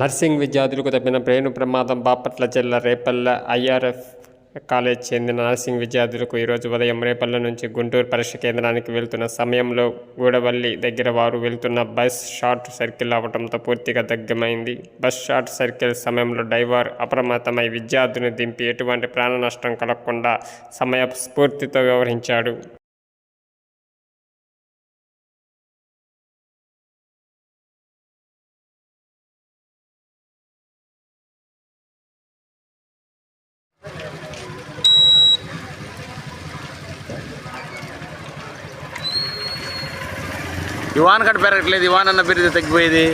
Nursing విద్యార్థులకు తప్పిన brain ప్రమాదం బాపట్ల జిల్లా రేపల్లె ఐఆర్ఎఫ్ కాలేజ్ చెందిన నర్సింగ్ విద్యార్థులకు ఈరోజు ఉదయం రేపల్లె నుంచి గుంటూరు పరీక్ష కేంద్రానికి వెళ్తున్న సమయంలో గూడవల్లి దగ్గర వారు వెళ్తున్న బస్ షార్ట్ సర్కిల్ అవడంతో పూర్తిగా దగ్ధమైంది బస్ షార్ట్ సర్కిల్ సమయంలో డ్రైవర్ అప్రమత్తమై విద్యార్థిని దింపి ఎటువంటి ప్రాణ నష్టం కలగకుండా సమయ స్ఫూర్తితో వ్యవహరించాడు. ఈ వాన పెరగట్లేదు ఈ అన్న పెరిగితే తగ్గిపోయేది.